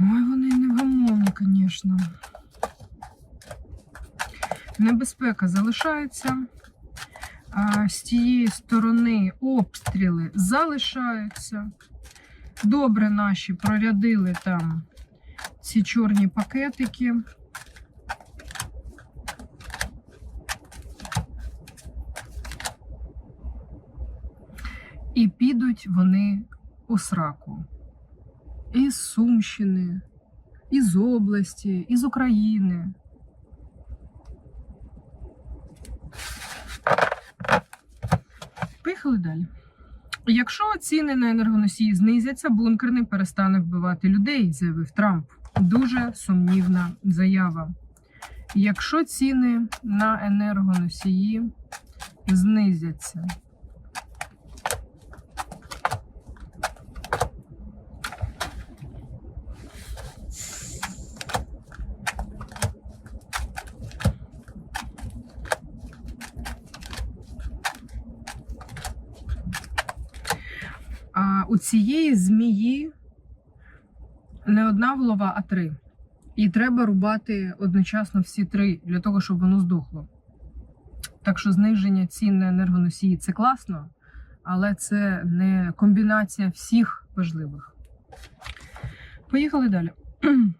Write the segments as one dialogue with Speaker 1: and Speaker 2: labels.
Speaker 1: Ой, вони невгамовні, звісно. Небезпека залишається. З тієї сторони обстріли залишаються. Добре наші прорядили там ці чорні пакетики. І підуть вони у сраку. Із Сумщини, із області, із України. Поїхали далі. Якщо ціни на енергоносії знизяться, бункерний перестане вбивати людей, заявив Трамп. Дуже сумнівна заява. Якщо ціни на енергоносії знизяться, А у цієї змії не одна голова, а три. І треба рубати одночасно всі три для того, щоб воно здохло. Так що зниження цін на енергоносії це класно, але це не комбінація всіх важливих. Поїхали далі.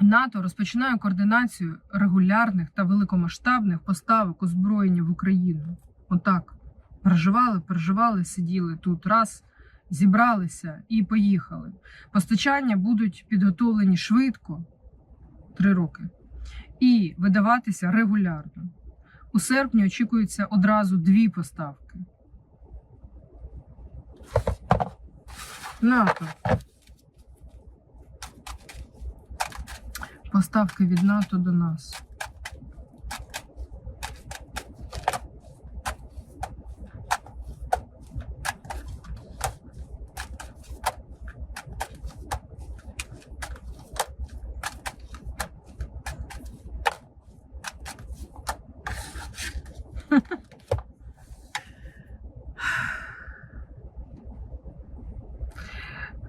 Speaker 1: НАТО розпочинає координацію регулярних та великомасштабних поставок озброєння в Україну. Отак. Переживали, переживали, сиділи тут раз, зібралися і поїхали. Постачання будуть підготовлені швидко три роки і видаватися регулярно. У серпні очікується одразу дві поставки. НАТО. Поставки від НАТО до нас.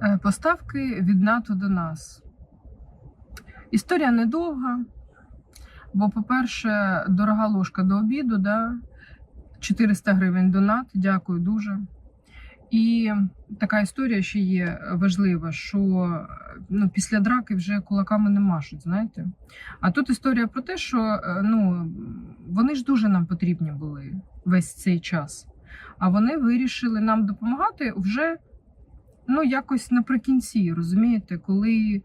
Speaker 1: Е, Поставки від НАТО до нас. Історія недовга, бо, по-перше, дорога ложка до обіду, да? 400 гривень донат, дякую дуже. І така історія ще є важлива, що ну, після драки вже кулаками не машуть, знаєте. А тут історія про те, що е, ну, вони ж дуже нам потрібні були весь цей час. А вони вирішили нам допомагати вже ну, якось наприкінці, розумієте, коли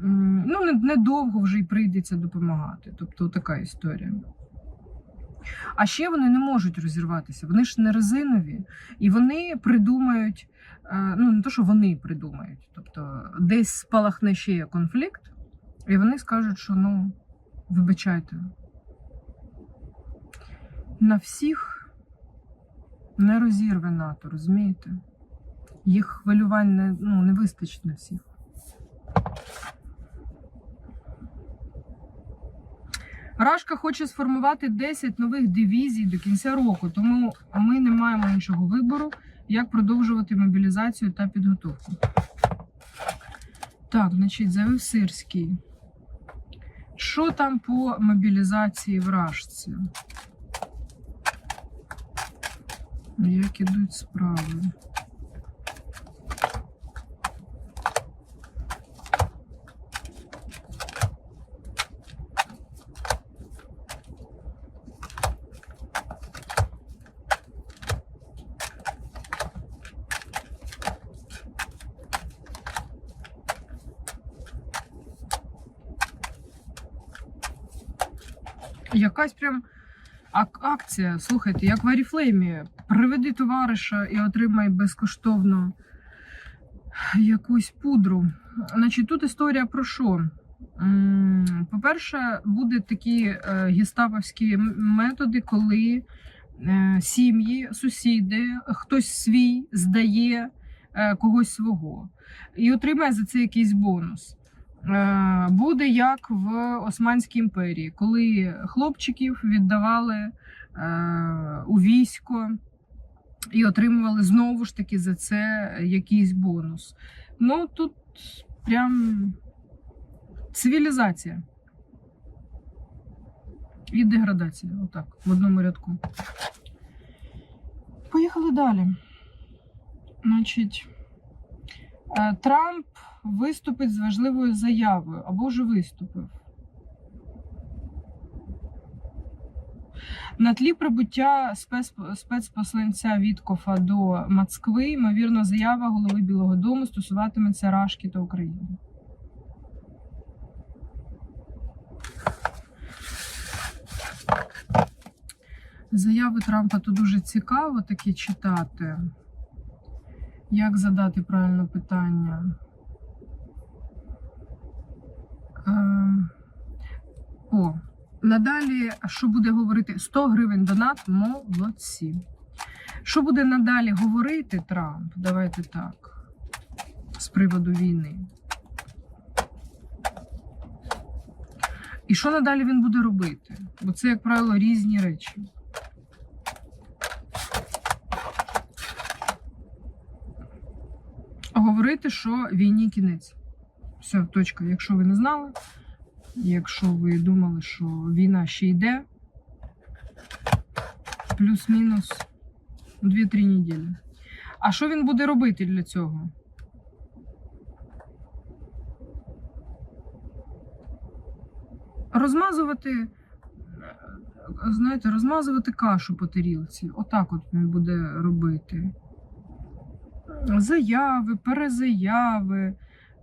Speaker 1: ну, недовго вже й прийдеться допомагати. Тобто така історія. А ще вони не можуть розірватися, вони ж не резинові, і вони придумають, е, ну не то, що вони придумають, тобто десь спалахне ще є конфлікт, і вони скажуть, що ну, вибачайте, на всіх не розірве НАТО, розумієте? Їх хвилювань не, ну, не вистачить на всіх. Рашка хоче сформувати 10 нових дивізій до кінця року, тому ми не маємо іншого вибору, як продовжувати мобілізацію та підготовку. Так, значить, заявив Сирський. Що там по мобілізації в Рашці? Як ідуть справи? Якась прям акція. Слухайте, як в Аріфлеймі. Приведи товариша і отримай безкоштовно якусь пудру. Значить, тут історія про що? По-перше, будуть такі е, гестаповські методи, коли е, сім'ї, сусіди, хтось свій здає е, когось свого і отримає за це якийсь бонус. Е, буде як в Османській імперії, коли хлопчиків віддавали е, у військо і отримували знову ж таки за це якийсь бонус. Ну тут прям Цивілізація. І деградація. Отак, в одному рядку. Поїхали далі. Значить, е, Трамп виступить з важливою заявою або вже виступив. На тлі прибуття спец- спецпосланця Віткофа до Москви, ймовірно, заява голови Білого Дому стосуватиметься Рашки та України. Заяви Трампа то дуже цікаво такі читати. Як задати правильне питання? Ем, О, надалі, що буде говорити 100 гривень донат, молодці. Що буде надалі говорити Трамп? Давайте так. З приводу війни. І що надалі він буде робити? Бо це, як правило, різні речі. Говорити, що війні кінець. Все, точка. Якщо ви не знали, якщо ви думали, що війна ще йде, плюс-мінус 2-3 неділі. А що він буде робити для цього? Розмазувати, знаєте, розмазувати кашу по тарілці. Отак от він буде робити. Заяви, перезаяви,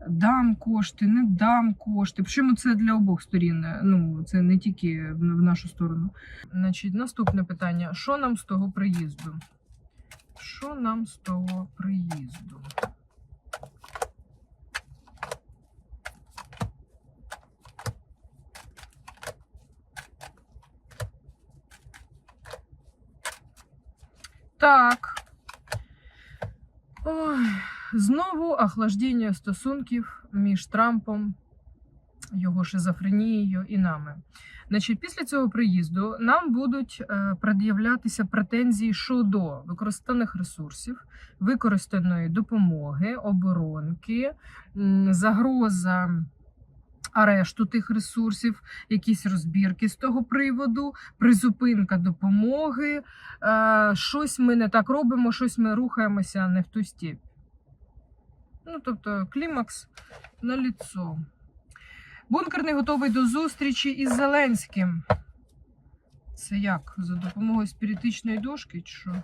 Speaker 1: дам кошти, не дам кошти. Причому це для обох сторін. Ну, це не тільки в в нашу сторону. Значить, наступне питання: що нам з того приїзду? Що нам з того приїзду? Так. Ой, знову охлаждення стосунків між Трампом, його шизофренією і нами. Значить, після цього приїзду нам будуть е, пред'являтися претензії щодо використаних ресурсів, використаної допомоги, оборонки, загроза арешту тих ресурсів, якісь розбірки з того приводу, призупинка допомоги. Е, щось ми не так робимо, щось ми рухаємося не в ту степь. Ну, тобто, клімакс на ліцо. Бункер не готовий до зустрічі із Зеленським. Це як? За допомогою спіритичної дошки що?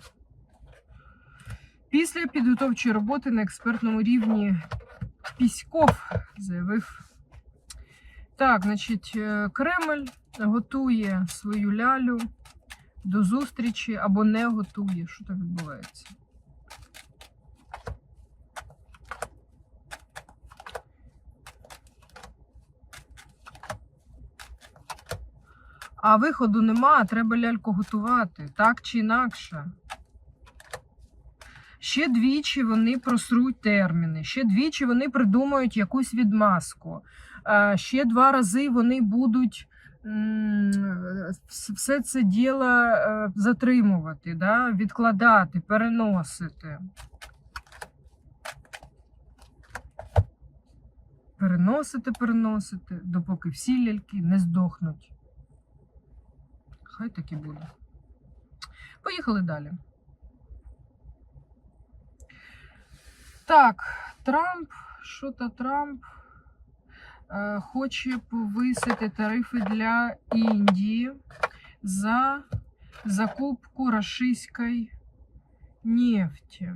Speaker 1: Після підготовчої роботи на експертному рівні Піськов заявив. Так, значить, е, Кремль готує свою лялю до зустрічі або не готує. Що так відбувається? А виходу нема, треба ляльку готувати, так чи інакше. Ще двічі вони просруть терміни, ще двічі вони придумають якусь відмазку. Е, Ще два рази вони будуть все це діло е, затримувати, да? відкладати, переносити. Переносити, переносити, допоки всі ляльки не здохнуть. Хай так і буде. Поїхали далі. Так, Трамп, що то Трамп е, хоче повисити тарифи для Індії за закупку російської нефті.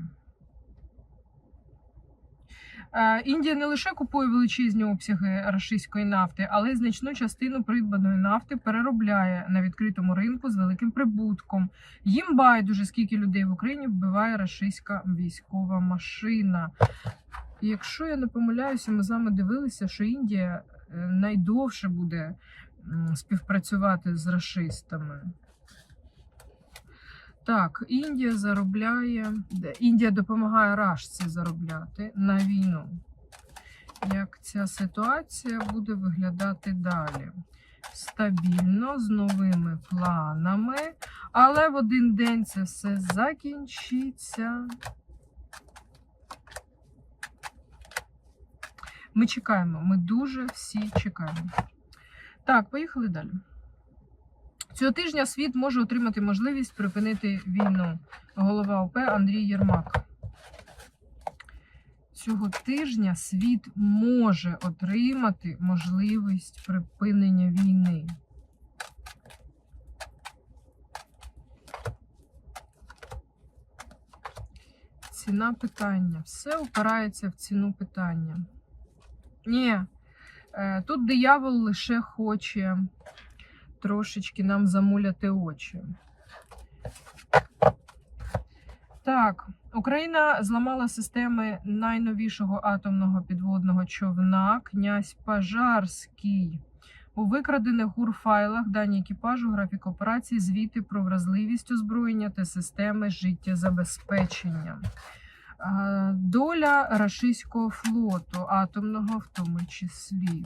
Speaker 1: Е, Індія не лише купує величезні обсяги російської нафти, але й значну частину придбаної нафти переробляє на відкритому ринку з великим прибутком. Їм байдуже, скільки людей в Україні вбиває російська військова машина. Якщо я не помиляюся, ми з вами дивилися, що Індія е, найдовше буде співпрацювати з расистами. Так, Індія заробляє. Індія допомагає Рашці заробляти на війну. Як ця ситуація буде виглядати далі? Стабільно, з новими планами, але в один день це все закінчиться. Ми чекаємо, ми дуже всі чекаємо. Так, поїхали далі. Цього тижня світ може отримати можливість припинити війну. Голова ОП Андрій Єрмак. Цього тижня світ може отримати можливість припинення війни. Ціна питання. Все опирається в ціну питання. Ні, е, тут диявол лише хоче трошечки нам замуляти очі. Так, Україна зламала системи найновішого атомного підводного човна князь Пажарський. У викрадених гурфайлах дані екіпажу, графік операції, звіти про вразливість озброєння та системи життєзабезпечення. Е, Доля рашистського флоту, атомного в тому числі.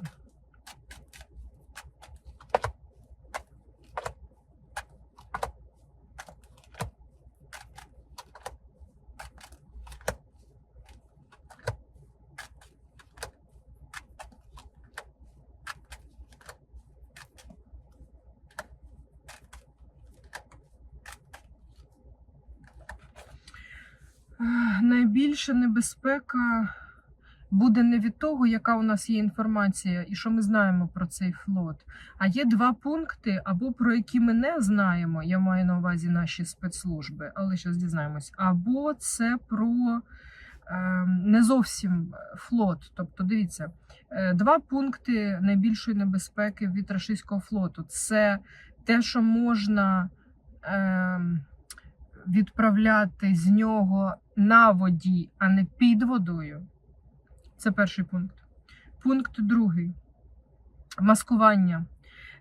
Speaker 1: Найбільша небезпека буде не від того, яка у нас є інформація і що ми знаємо про цей флот. А є два пункти, або про які ми не знаємо. Я маю на увазі наші спецслужби, але зараз дізнаємось. Або це про е, не зовсім флот. Тобто, дивіться, е, два пункти найбільшої небезпеки від рашистського флоту це те, що можна. Е, відправляти з нього на воді, а не під водою. Це перший пункт. Пункт другий. Маскування.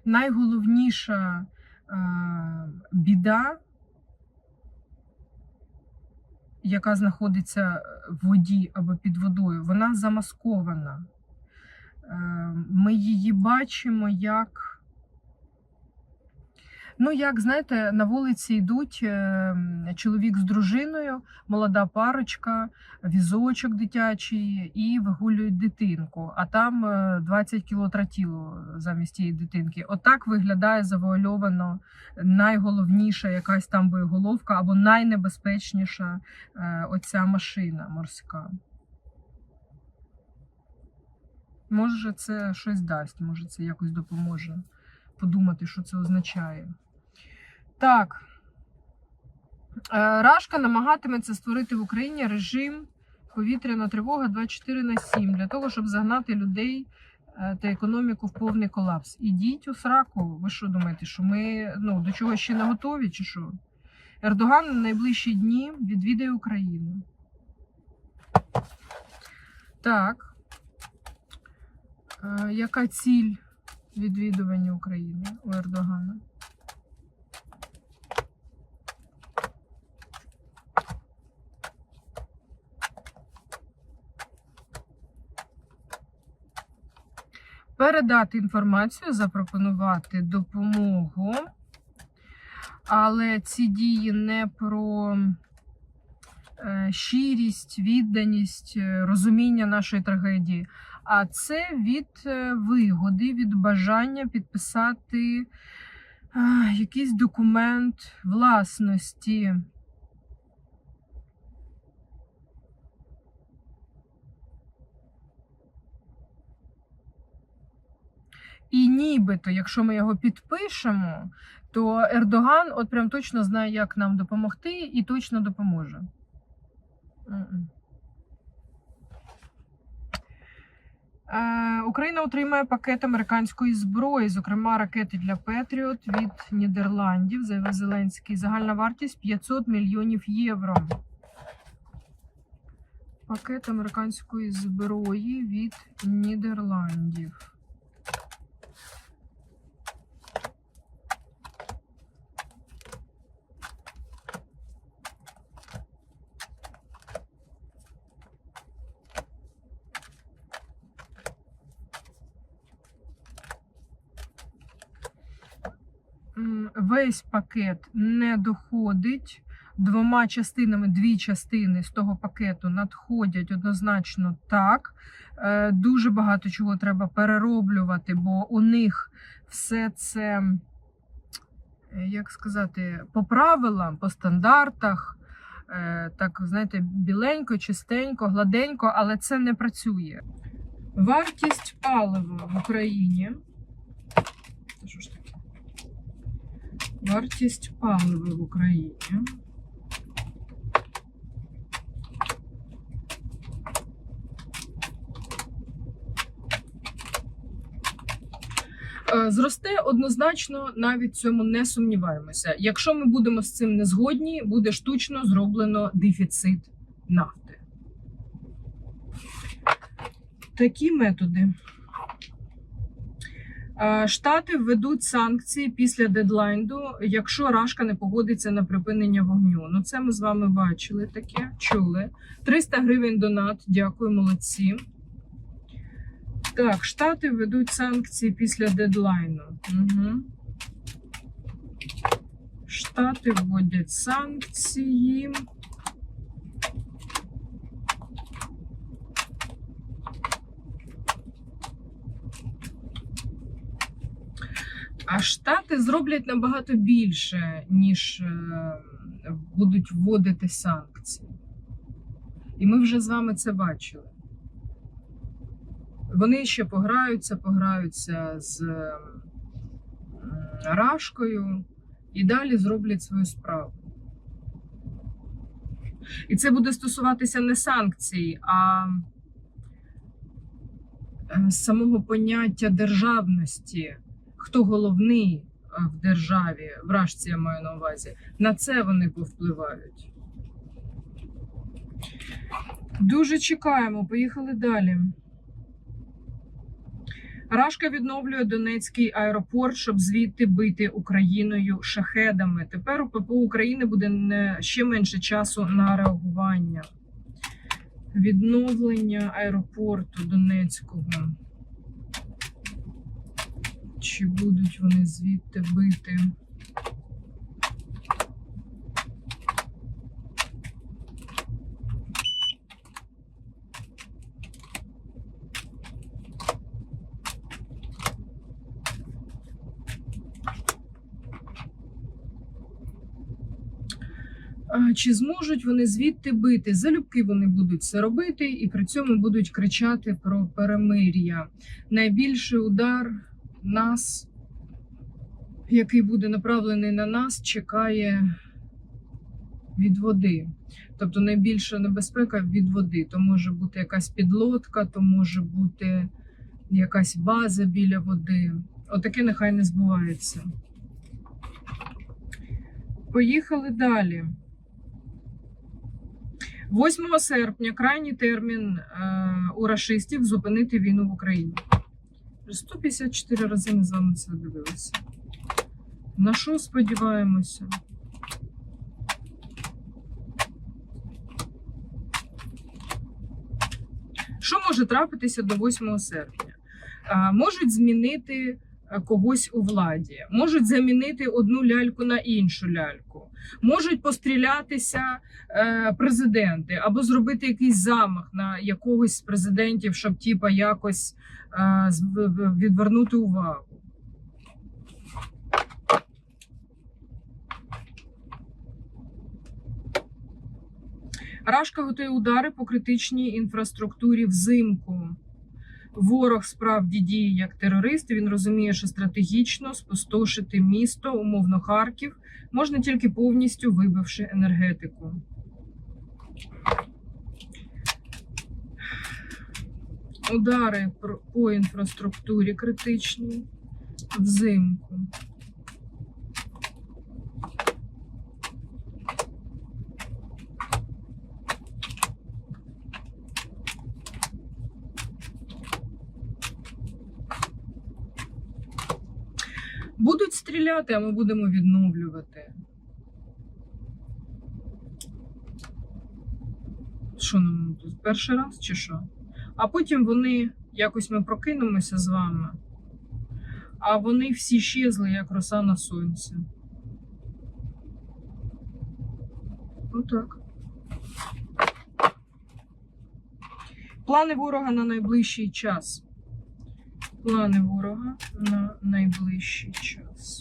Speaker 1: Найголовніша е, біда, яка знаходиться в воді або під водою, вона замаскована. Е, ми її бачимо як. Ну, як знаєте, на вулиці йдуть е, чоловік з дружиною, молода парочка, візочок дитячий і вигулюють дитинку. А там е, 20 кіло тротілу замість тієї дитинки. Отак виглядає завуальовано найголовніша якась там боєголовка або найнебезпечніша е, оця машина морська. Може, це щось дасть, може, це якось допоможе подумати, що це означає. Так. Е, Рашка намагатиметься створити в Україні режим повітряна тривога 24 на 7 для того, щоб загнати людей е, та економіку в повний колапс. Ідіть у сраку. Ви що думаєте, що ми ну, до чого ще не готові, чи що? Ердоган на найближчі дні відвідає Україну. Так. Е, Яка ціль відвідування України у Ердогана? Передати інформацію, запропонувати допомогу, але ці дії не про е, щирість, відданість, е, розуміння нашої трагедії, а це від е, вигоди, від бажання підписати якийсь документ власності. І нібито, якщо ми його підпишемо, то Ердоган от прям точно знає, як нам допомогти, і точно допоможе. Е, Україна отримає пакет американської зброї, зокрема ракети для Петріот від Нідерландів, заявив Зеленський. Загальна вартість 500 мільйонів євро. Пакет американської зброї від Нідерландів. Весь пакет не доходить двома частинами, дві частини з того пакету надходять однозначно так. Е, Дуже багато чого треба перероблювати, бо у них все це, е, як сказати, по правилам, по стандартах. е, Так, знаєте, біленько, чистенько, гладенько, але це не працює. Вартість палива в Україні. Що ж таке? Вартість палива в Україні. Е, Зросте однозначно, навіть цьому не сумніваємося. Якщо ми будемо з цим не згодні, буде штучно зроблено дефіцит нафти. Такі методи. Е, Штати введуть санкції після дедлайну, якщо Рашка не погодиться на припинення вогню. Ну, це ми з вами бачили таке, чули. 300 гривень донат. Дякую, молодці. Так, Штати введуть санкції після дедлайну. Угу. Штати вводять санкції. А Штати зроблять набагато більше, ніж е, будуть вводити санкції. І ми вже з вами це бачили. Вони ще пограються, пограються з Рашкою і далі зроблять свою справу. І це буде стосуватися не санкцій, а е, самого поняття державності. Хто головний е, в державі, в Рашці я маю на увазі, на це вони повпливають. Дуже чекаємо, поїхали далі. Рашка відновлює Донецький аеропорт, щоб звідти бити Україною шахедами. Тепер у ППО України буде ще менше часу на реагування. Відновлення аеропорту Донецького. Чи будуть вони звідти бити? Чи зможуть вони звідти бити? Залюбки вони будуть це робити і при цьому будуть кричати про перемир'я. Найбільший удар нас, який буде направлений на нас, чекає від води. Тобто найбільша небезпека від води. То може бути якась підлодка, то може бути якась база біля води. Отаке нехай не збувається. Поїхали далі. 8 серпня крайній термін е, у рашистів зупинити війну в Україні. Вже 154 рази ми з вами це дивилися. На що сподіваємося? Що може трапитися до 8 серпня? Можуть змінити когось у владі, можуть замінити одну ляльку на іншу ляльку, можуть пострілятися е, президенти або зробити якийсь замах на якогось з президентів, щоб типа якось е, відвернути увагу. Рашка готує удари по критичній інфраструктурі взимку. Ворог справді діє як терорист. Він розуміє, що стратегічно спустошити місто, умовно Харків, можна тільки повністю вибивши енергетику. Удари по інфраструктурі критичні взимку. Будуть стріляти, а ми будемо відновлювати. Що нам тут перший раз чи що? А потім вони якось ми прокинемося з вами, а вони всі щезли, як роса на сонці. Отак. Плани ворога на найближчий час. Плани ворога на найближчий час.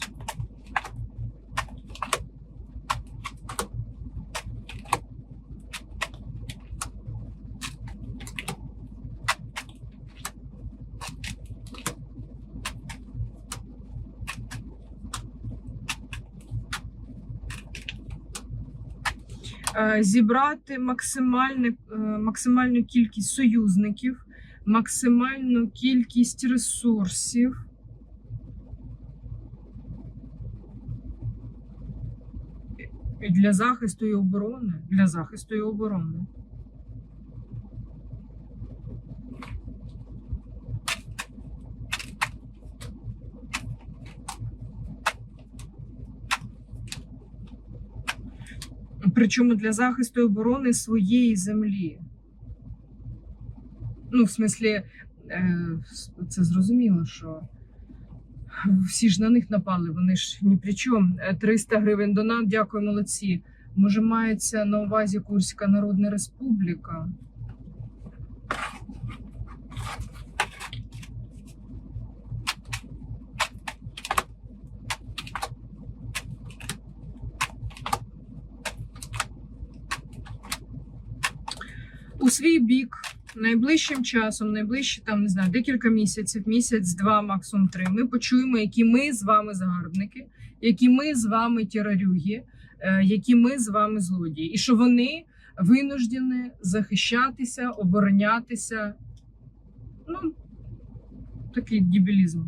Speaker 1: Е, Зібрати е, максимальну кількість союзників, максимальну кількість ресурсів. Для захисту і оборони. Для захисту і оборони. Причому для захисту і оборони своєї землі. Ну, в смислі, е, це зрозуміло, що всі ж на них напали, вони ж ні при чому. Е, 300 гривень донат, дякую, молодці. Може, мається на увазі Курська Народна Республіка? у свій бік найближчим часом, найближчі там не знаю, декілька місяців, місяць, два, максимум три. Ми почуємо, які ми з вами загарбники, які ми з вами тірарюги, е, які ми з вами злодії, і що вони винуждені захищатися, оборонятися. Ну, такий дебілізм.